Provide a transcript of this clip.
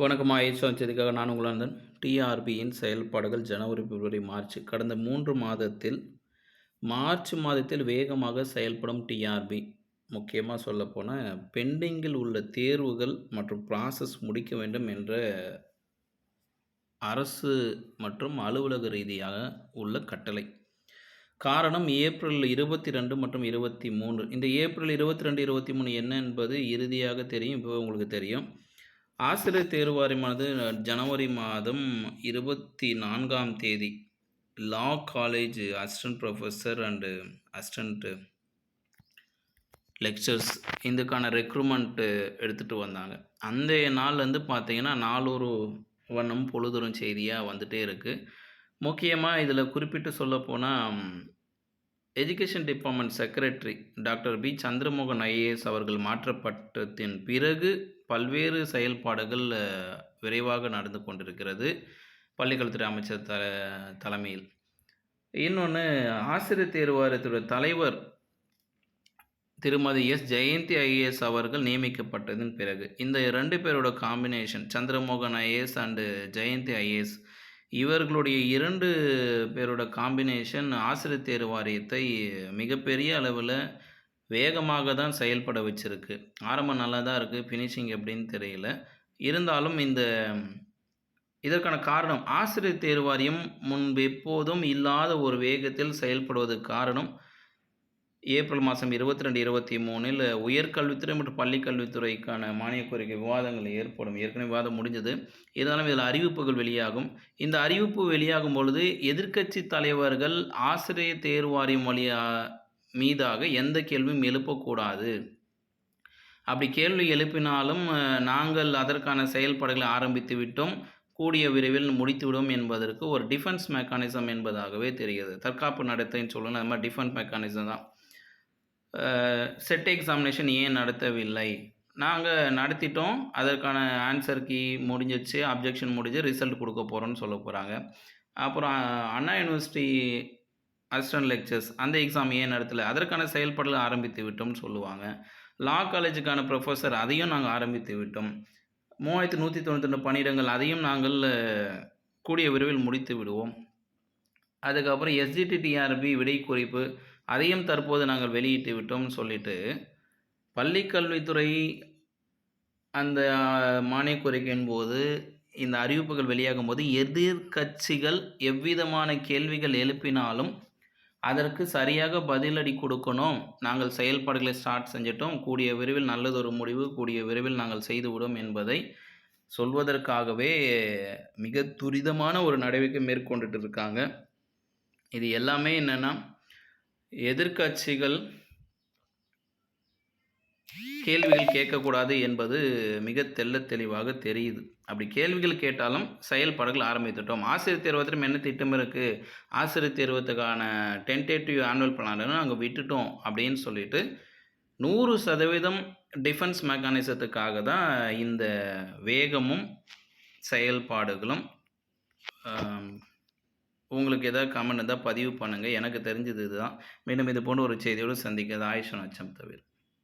வணக்கம் ஆயிடுச்சு வச்சதுக்காக நான் உங்களாந்தன் டிஆர்பியின் செயல்பாடுகள் ஜனவரி பிப்ரவரி மார்ச். கடந்த மூன்று மாதத்தில் மார்ச் மாதத்தில் வேகமாக செயல்படும் டிஆர்பி. முக்கியமாக சொல்லப்போனால் பெண்டிங்கில் உள்ள தேர்வுகள் மற்றும் ப்ராசஸ் முடிக்க வேண்டும் என்ற அரசு மற்றும் அலுவலக ரீதியாக உள்ள கட்டளை. காரணம் ஏப்ரல் இருபத்தி ரெண்டு மற்றும் இருபத்தி மூன்று. இந்த ஏப்ரல் இருபத்தி ரெண்டு இருபத்தி மூணு என்ன என்பது இறுதியாக தெரியும். இப்போ உங்களுக்கு தெரியும். ஆசிரியர் தேர்வு வாரியமானது ஜனவரி மாதம் இருபத்தி நான்காம் தேதி. Law college assistant professor and assistant lecturers இதுக்கான ரெக்ரூட்மெண்ட்டு எடுத்துகிட்டு வந்தாங்க. அந்த நாள்லேருந்து பார்த்தீங்கன்னா நாளொரு வண்ணம் பொழுதுறும் செய்தியாக வந்துகிட்டே இருக்குது முக்கியமாக இதில் குறிப்பிட்டு சொல்லப்போனால் education department secretary doctor B. Chandramohan IAS அவர்கள் மாற்றப்பட்டதின் பிறகு பல்வேறு செயல்பாடுகள் விரைவாக நடந்து கொண்டிருக்கிறது பள்ளிக்கல்வித்துறை அமைச்சர் த தலைமையில். இன்னொன்று ஆசிரியர் தேர்வாரியத்தோட தலைவர் திருமதி எஸ். ஜெயந்தி ஐஏஎஸ் அவர்கள் நியமிக்கப்பட்டதன் பிறகு இந்த ரெண்டு பேரோட combination Chandramohan IAS and Jayanthi IAS இவர்களுடைய இரண்டு பேரோட காம்பினேஷன் ஆசிரியர் தேர்வு வாரியத்தை மிகப்பெரிய அளவில் வேகமாக தான் செயல்பட வச்சுருக்கு. ஆரம்பம் நல்லா தான் இருக்குது ஃபினிஷிங் எப்படின்னு தெரியல. இருந்தாலும் இந்த இதற்கான காரணம் ஆசிரியர் தேர்வாரியம் முன்பு எப்போதும் இல்லாத ஒரு வேகத்தில் செயல்படுவதற்கு காரணம் ஏப்ரல் மாதம் இருபத்தி ரெண்டு இருபத்தி மூணில் உயர்கல்வித்துறை மற்றும் பள்ளிக்கல்வித்துறைக்கான மானிய கோரிக்கை விவாதங்கள் ஏற்படும். ஏற்கனவே விவாதம் முடிஞ்சது. இருந்தாலும் இதில் அறிவிப்புகள் வெளியாகும். இந்த அறிவிப்பு வெளியாகும் பொழுது எதிர்க்கட்சி தலைவர்கள் ஆசிரியர் தேர்வாரியம் வாரியம் வழியா மீதாக எந்த கேள்வியும் எழுப்பக்கூடாது. அப்படி கேள்வி எழுப்பினாலும் நாங்கள் அதற்கான செயல்பாடுகளை ஆரம்பித்து விட்டோம். கூடிய விரைவில் முடித்துவிடும் என்பதற்கு ஒரு டிஃபென்ஸ் மெக்கானிசம் என்பதாகவே தெரிகிறது. தற்காப்பு நடத்தைன்னு சொல்லணும். அது மாதிரி டிஃபென்ஸ் மெக்கானிசம் தான். செட் எக்ஸாமினேஷன் ஏன் நடத்தவில்லை? நாங்கள் நடத்திட்டோம். அதற்கான ஆன்சர் கீ முடிஞ்சிச்சு. அப்ஜெக்ஷன் முடிஞ்சு ரிசல்ட் கொடுக்க போகிறோன்னு சொல்ல போகிறாங்க அப்புறம் அண்ணா யூனிவர்சிட்டி அசிஸ்டன்ட் லெக்சர்ஸ் அந்த எக்ஸாம் ஏன் நடத்தலை? அதற்கான செயல்பாடுகள் ஆரம்பித்து விட்டோம்னு சொல்லுவாங்க. லா காலேஜுக்கான ப்ரொஃபஸர் அதையும் நாங்கள் ஆரம்பித்து விட்டோம். மூவாயிரத்தி நூற்றி தொண்ணூற்றி ரெண்டு பணியிடங்கள் அதையும் நாங்கள் கூடிய விரைவில் முடித்து விடுவோம். அதுக்கப்புறம் எஸ்ஜிடிடிஆர்பி விடை குறிப்பு அதையும் தற்போது நாங்கள் வெளியிட்டு விட்டோம்னு சொல்லிட்டு பள்ளிக்கல்வித்துறை அந்த மானிய மானியக் கோரிக்கையின் போது இந்த அறிவிப்புகள் வெளியாகும் போது எதிர்க்கட்சிகள் எவ்விதமான கேள்விகள் எழுப்பினாலும் அதற்கு சரியாக பதிலடி கொடுக்கணும். நாங்கள் செயல்பாடுகளை ஸ்டார்ட் செஞ்சிட்டோம். கூடிய விரைவில் நல்லதொரு முடிவு கூடிய விரைவில் நாங்கள் செய்துவிடும் என்பதை சொல்வதற்காகவே மிக துரிதமான ஒரு நடவடிக்கை மேற்கொண்டுட்டு இருக்காங்க. இது எல்லாமே என்னென்னா எதிர்க்கட்சிகள் கேள்விகள் கேட்கக்கூடாது என்பது மிக தெல்ல தெளிவாக தெரியுது. அப்படி கேள்விகள் கேட்டாலும் செயல்பாடுகள் ஆரம்பித்துட்டோம். ஆசிரியர் தேர்வத்திலும் என்ன திட்டம் இருக்குது ஆசிரியர் தேர்வத்துக்கான டென்டேட்டிவ் ஆனுவல் பிளான் நாங்கள் விட்டுட்டோம் அப்படின்னு சொல்லிட்டு நூறு சதவீதம் டிஃபென்ஸ் மெக்கானிசத்துக்காக தான் இந்த வேகமும் செயல்பாடுகளும் உங்களுக்கு எதாவது கமெண்ட் இருந்தால் பதிவு பண்ணுங்கள் எனக்கு தெரிஞ்சது இதுதான். மீண்டும் இது போன்ற ஒரு செய்தியோடு சந்திக்கிறது ஆயுஷன் அச்சம் தவிர.